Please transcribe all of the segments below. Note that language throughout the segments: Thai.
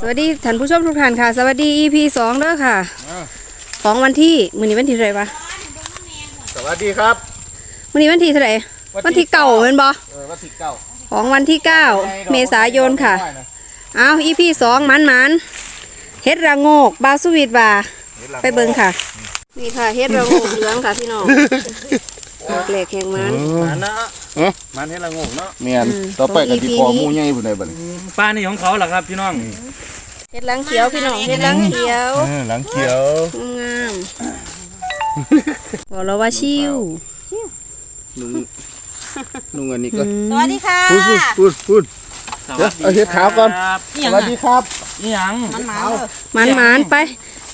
สวัสดีท่านผู้ชมทุกท่านค่ะ สวัสดี EP สองเด้อค่ะ ของวันที่มื้อนี้วันที่เท่าไหร่วะสวัสดีครับ มื้อนี้วันที่เท่าไหร่วันที่เก่าเป็นบ่เออวันที่เก้าของวันที่9เมษายนค่ะ เอา EP สองมันมันๆเฮ็ดระโงกบาวสวีทว่าไปเบิ่งค่ะ นี่ค่ะเฮ็ดระโงกเหลืองค่ะพี่น้อง ดอกแหลกแห่งมัน มันนะเอ๊ะมันให้ละงงเนาะเมียนต่อไปกับที่พอหมูใหญ่พุ่นได้บัดนี้ปลานี่ของเขาเหรอครับพี่น้องเฮ็ดหลังเขียวพี่น้องเฮ็ดหลังเขียวเออหลังเขียว งามบอกแล้วว่าชิวนุ่งนุ่งอันนี้ก็สวัสดีค่ะพูดพูดพูดพูด เดี๋ยวเอาเฮ็ดขาวก่อน ครับสวัสดีครับ นี่หยังมันหมาเลยมันหมานไป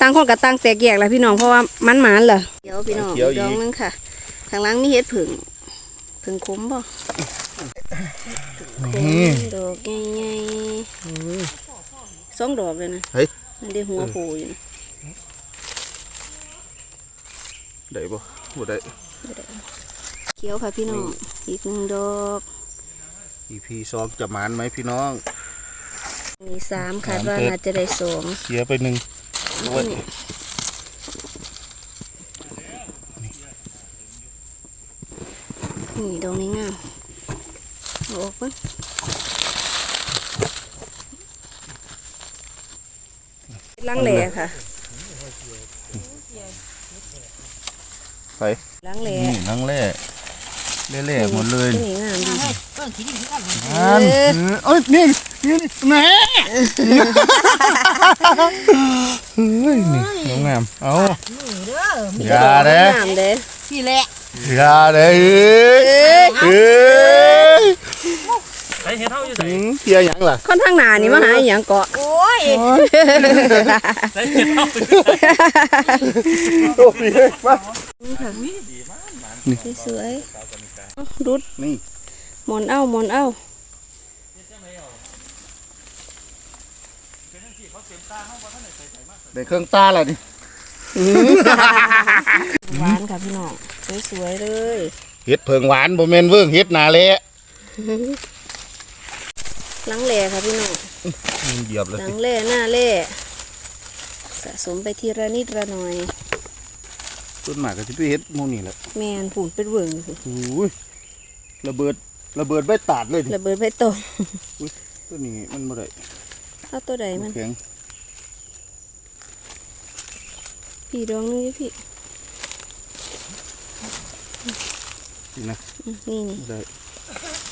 ต่างคนกับต่างแตกแยกแหละพี่น้องเพราะว่ามันหมานเหรอเดี๋ยวพี่น้องอีก ดอกนึงค่ะทางหล่างมีเฮ็ดผึ่งผึ่งคุ้มบ่ดอกใหญ่ๆสองดอกเลยนะเฮ้ยมันได้หัวโผล่อยู่นะได้บ่บ่ได้เขียวค่ะพี่น้องอีกหนึ่งดอก EP สองจะหมานไหมพี่น้อง มีสามคาดว่าน่าจะได้สองเสียไปหนึ่งด้วย นี่ดอกนี้งามเอาออกมั้งลังแหล่ค่ะไปลังแหล่นี่นั่งแร่เล่ๆหมดเลยนี่งามดีเออขี้ดินที่กันอันเอ้ยนี่นี่นี่แหม่เฮ้ยนี่งามๆเอาเด้ออย่าเด้งามเด้พี่แหละ อย่าเด้เอ้ยเอ้ยใส่เห็ดเท่าอยู่ใส่หืมเกียร์หยังล่ะ ค่อนข้างหนานี่มาหาอหย่างเกาะโอ้ยใส่เห็ดเท่าอยู่ใส่โอ้ยมาสวยๆรุดนี่หมอนเอ้าหมอนเอ้าได้เครื่องตาแล้วนี่ หวานค่ะพี่น้องสวยๆเลยเฮ็ดเพิงหวานบ่แม่นเวิ่งเฮ็ดนาเละลังแหล่ค่ะพี่น้องเหยียบเลยลังแหล่หน้าแหล่สะสมไปทีละนิดละหน่อยต้นหมากก็สิไปเฮ็ดหมู่นี่แหละแมนผุนเป็นเวิงสิโอ้ยระเบิดระเบิดใบตาดเลยนี่ระเบิดไปตกตัวนี้มันบ่ได้เอาตัวใดมันแข็ง พี่ดองนึงดิพี่นี่นะนี่นี่ได้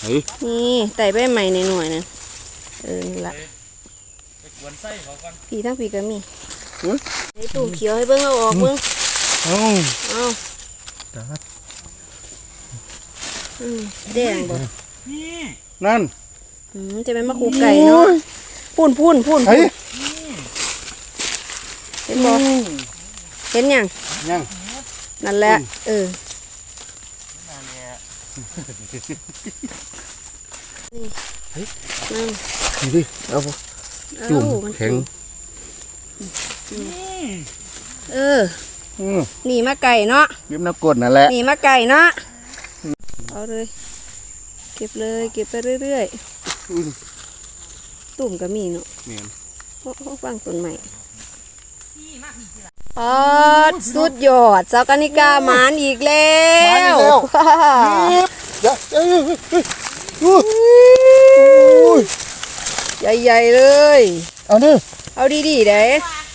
เฮ้ยนี่ไต่ใบใหม่ในหน่วยนะเออนี่ละไปกวนไส้เขาก่อนพี่ทั้งพี่ก็มีไอ้ตุ่มเขียวให้เบิ้งเอาออกเบิ้งเอาเอาตาดแดงบ่นี่นั่นจะเป็นมะคูไก่เนาะพุ่นพุ่นพุ่นเฮ้ยเห็นบ่ เห็นยังยังนั่นแหละเออนั่นแหละนั่นนี่ดิเอาบ่จุ่มเอ้ามันแข็งเอออือนี่มาไก่เนาะเก็บน้ำกรดนั่นแหละนี่มาไก่เนาะเอาเลย เก็บเลย เก็บไปเรื่อยอุ้ยๆตุ่มก็มีเนาะแม่นโอ้โหฟังต้นใหม่ อ๋อสุดยอดสาวกานิกาหมานอีกแล้วเดี๋ยวเอ้ยเอ้ยเอ้ยอุ้ยใหญ่ๆเลย เอาเด้อเอาดีๆเด้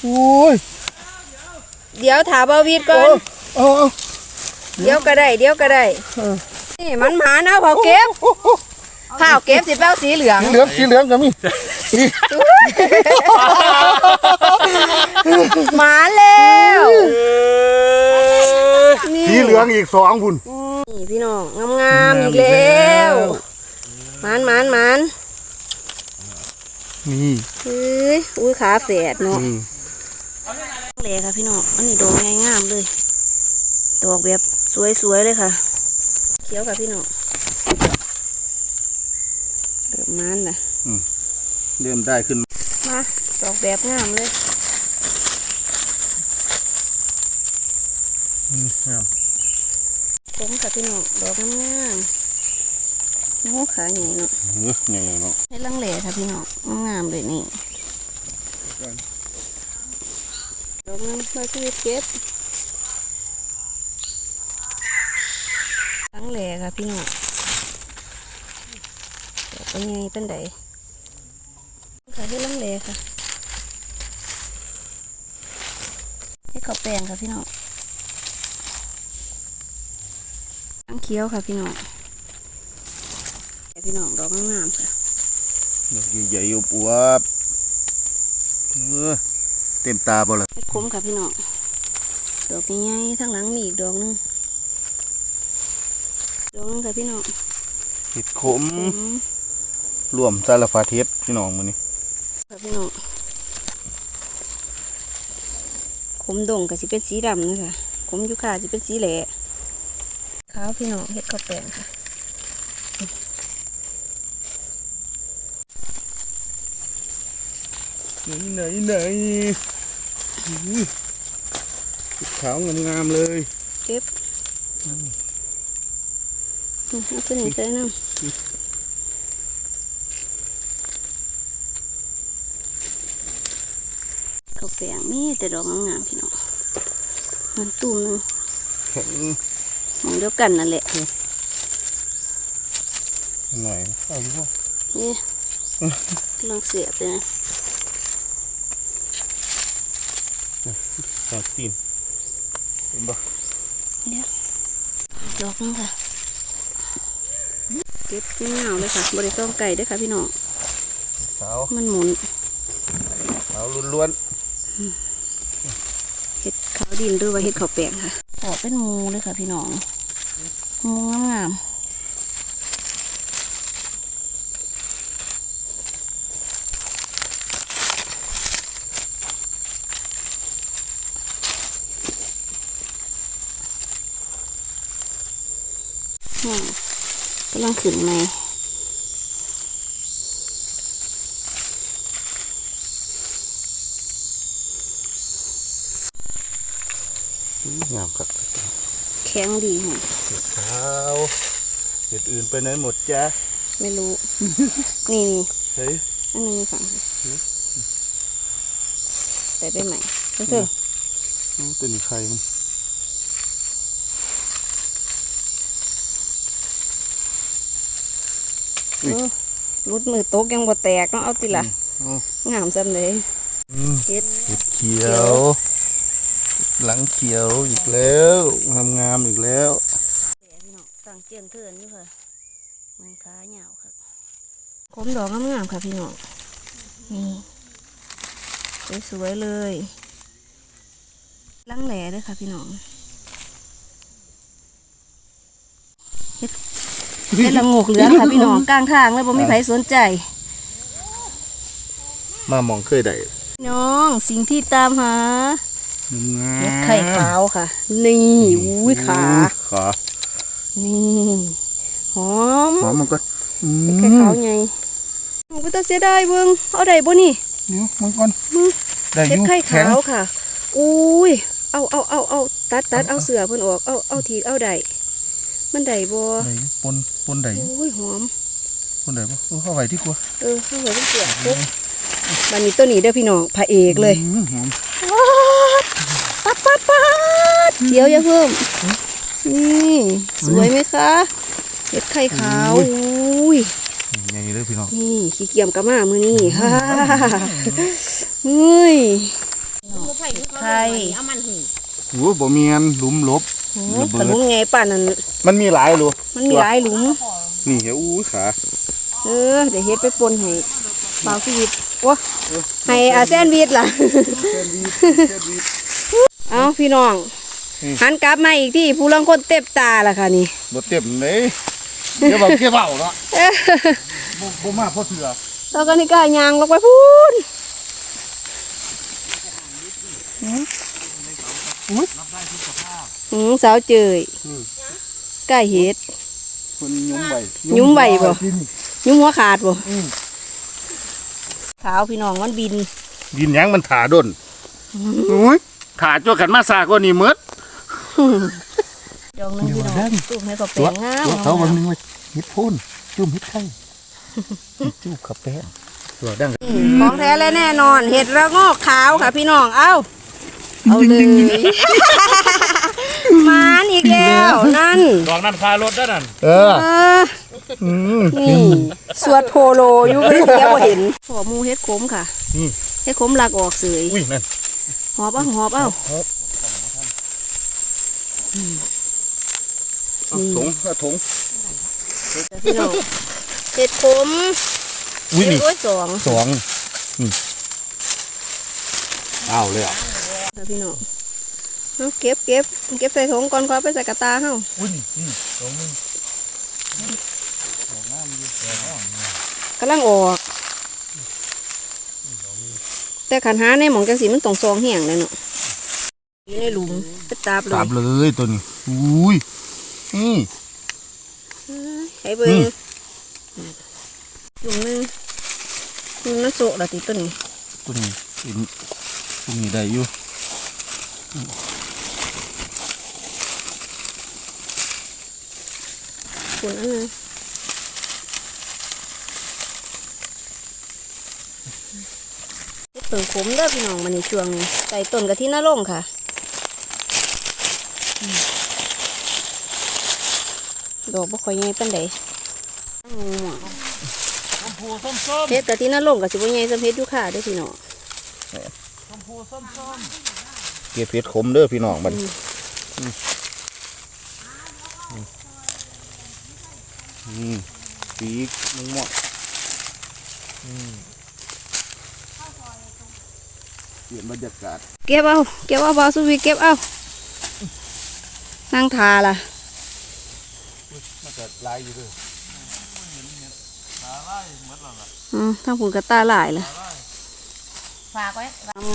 อุ้ยเดี๋ยวถามบาวีดก่อนเอาเอาเดี๋ยวก็ได้ เดี๋ยวก็ได้นี่มันหมานะเผาเก็บ เผาเก็บสิแป้วสีเหลือง สีเหลืองสีเหลืองก็มีหมาแล้วนี่สีเหลืองอีกสองพุ่นนี่พี่น้องงามๆอีกแล้วหมานหมานหมานนี่เฮ้ยอุ้ยขาแฝดเนาะอืมเลยค่ะพี่น้องอันนี้ดอกง่ายงามเลยดอกแบบสวยๆเลยค่ะ เขียวค่ะพี่น้อง เริ่มมันละเริ่มได้ขึ้น มาดอกแบบงามเลยงามผมค่ะพี่น้องดอกงามๆโอ้ขาใหญ่เนาะเออใหญ่ๆเนาะให้ลังเลค่ะพี่น้องงามๆเลยนี่ก่อนดอกนึงมาชีวิตเก็บตั้งแหล่ค่ะพี่น้อง ดอกเป็นไงเป็นไดค่ะให้ลังแหล่ค่ะให้ข้าวแป้งค่ะพี่น้องตั้งเคี้ยวค่ะพี่น้องแต่พี่น้องดอกงามๆค่ะดอกใหญ่ๆอยู่ปวบเออเต็มตาบ่ล่ะเฮ็ดคมค่ะพี่น้องดอกใหญ่ๆทั้งหลังมีอีกดอกหนึงดอกหนึงค่ะพี่น้องเห็ดขมอืม รวมสารพัดเห็ดพี่น้องมื้อนี้ค่ะพี่น้องขมดงก็สิเป็นสีดำนะคะขมยูคาสิเป็นสีแหล่ขาวพี่น้องเฮ็ดข้าวแป้งค่ะไหนไหนไหนอื้อเห็ดขาวงามๆเลยเก็บอืมเอาขึ้นนี่ใส่น้ำข้าว แป้งมีแต่ดอกงามๆพี่น้องมันตุ่มหนึงแข็งมองเดียวกันนั่นแหละหน่อยเอาอยู่บ่นี่กำลังเสียบเลยนะจากตีนเห็นบ่ดอกนึงค่ะเก็บไม่เงาเลยค่ะบริต้องไก่ด้วยค่ะพี่น้องขาวมันหมุนขาวล้วนเห็ด ขาวดินหรือว่าเห็ดขาวแปลงค่ะออกเป็นหมูเลยค่ะพี่น้องหมูงามๆอืมกำลังขึ้นไหม ๆอื้อ งามครับแข็งดีค่ะเห็ดขาวเห็ดอื่นไปไหนหมดจ้ะไม่รู้ นี่นี่เฮ้ยอันนึงมีฝั่งค่ะใส่ไปใหม่เพิ่งอื้อตัวนี้ใครมันเออรุดมือโต๊กยังบ่แตกเนาะเอาติละอ๋องามจังเลยอืมเฮ็ดเห็ดเขียว หลังเขียวอีกแล้วงามงามๆอีกแล้วเสียพี่น้องสั่งเจียนเทือนอยู่ค่ะมันขาเหยาวค่ะคมดอกงามๆค่ะพี่น้องนี่สวยๆเลยลังแหล่ด้วยค่ะพี่น้องเฮ็ดเฮ็ดละโงกเหลืองค่ะพี่น้องกลางทางเลยบ่มีใครสนใจ มามองเคยได้น้องสิ่งที่ตามหา งามเห็ดไข่ขาวค่ะ นี่อุ้ยขาขานี่หอมหอมมันก็อืเห็ดไข่มขาวไงมันก็ต้องเสียดายเบิ่งเอาได้บ่นี่เดี๋ยวมันก่อนมึงได้อเห็ดยู่ไข่แข็ขางวค่ะอุ้ยเอาเอาเอาเอาตัดตัดเอาเสือเพิ่นออกเอาเอาทีเอาได้มันได้บ่ได้อยู่ปนปนได้อยู่อุ้ยหอมปนได้ปะเออเข้าไว้ที่กลัวเออเอาไว้เป็นเสือปุ๊บบัดนี้ตัวนี้เด้อพี่น้องพระเอกเลยอืมหอม ปัดปัดปัดเดี๋ยวอย่าเพิ่ม นี่สวยไหมคะเห็ดไข่ขาวอุ้ยใหญ่เลยพี่น้องนี่ขี้เกียจกระมามือนี่ฮ่าเฮ้ยไข่ไข่เอามันหืโอ้บ่เมียนหลุมหลบระเบิดขนมไงป่านนั้นมันมีหลายรูมันมีหลายหลุมนี่เหี้ยอู้ขาเออเดี๋ยวเฮ็ดไปปนให้เปล่าชีวิตโอ้ให้อาแซนด์วิชล่ะ เอาพี่น้องหันกลับมาอีกที่ผู้ลังคนเต็บตาล่ะค่ะนี่ บ่เต็มเลยเดี๋ยวบอกเกี่ยวเบาเนาะบ่บ่มาเพราะเถื่อเราก็นี่กล้ายางลงไปพูนอืมสาวเจยใกล้เห็ด คนยุ้มใบยุ้มใบบ่ยุ่งหัวขาดบ่ขาวพี่น้องมันบินดินหยังมันถาดนโอ้ย ถาจ้วกันมาซากว่านี่หมดดอกหนึงพี่น้องตุ้มให้ก็แปลงงามตัวเขาวันนึงว่าเฮ็ดโพ่นจุ่มเฮ็ดไข่จุ่มขับแป้งตัวดังนี่ของแท้และแน่นอน เห็ดระโงกขาวค่ะพี่น้อง เอ้า เอาเลยมานอีกแล้วนั่นดอกนั่นคารถด้านนั่น เออเอออืมนี่สวดโพโลอยู่ไม่เดียวบ่เห็นหัวหมูเฮ็ดขมค่ะนี่เฮ็ดขมหลักออกเสยอุ้ยนั่นห อบเอาหอบเอาเอาถุงเอาถุงพี่น้องเฮ็ดขมอุ้ยนี่โอ้ยสองสองอืมเอาเลยอะค่ะพี่น้องเอาเก็บเก็บเก็บใส่ถุงก่อนก่อนไปใส่กระตาเฮาอุ้ยนี่อืมสองนึงกำลังออก แต่ขันหาในหมองจังสีมันต้องซองแห้งเลยเนาะอยู่ในหลุมไปตาบเลตายมเลยตัวนี้อุ้ยนี่ให้เบิ่งนี่หลุมหนึงมันน่าโซะละติต้นนี้ตัวนี้เห็นตัวนี้ได้อยู่คุณอันนึง เฮ็ดเปิงขมเด้อพี่น้องมันในช่วงนี้ใส่ต้นกะทิน่าลงค่ะอืมดอกบ่ค่อยใหญ่ปานใดตั้งหม่วงชมพูส้มส้มเฮ็ดกะทิน่าลงก็สิบ่ใหญ่ซำเฮ็ดอยู่ค่ะเด้อพี่น้องชมพูส้มส้มเก็บเพชรขมเด้อพี่น้องมันอืมปีกมึงเหมาะอืม เปลี่ยนบรรยากาศ เก็บเอา เก็บเอาบาสุวีเก็บเอา นั่งทาล่ะมันจะลายอยู่ด้วยอืมทางผุนกระตาหลายล่ะฝากไว้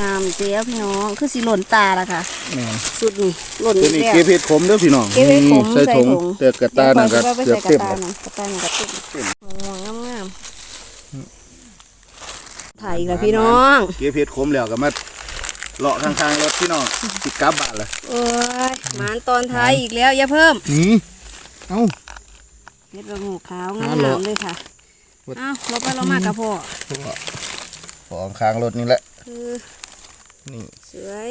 งามๆเจ๊พี่น้องคือสิหล่นตาละค่ะแม่นสุดนี่หล่นตัวนี้แล้วเก็บเพชรขมเด้อพี่น้องเก็บให้ขมใส่ใส่ถุงถุงแต่กระตานั่นก็เดี๋ยวเกือบไปเต็มใส่แล้วกระตาน่ะกระตาน่ะกระตุ้มงามงามๆ ถ่ายอีกแล้วพี่น้อง เก็บเพชรขมแล้วก็มาเลาะข้างๆรถพี่น้องสิกลับบ้านละโอ้ยหมานตอนท้ายอีกแล้วอย่าเพิ่มอืมเอ้าเฮ็ดระงูขาวงาเอาเหรอมๆเลยค่ะวัดเอ้าเราไปเรามากกับพ่อของข้างรถนี่แหละคือนี่สวย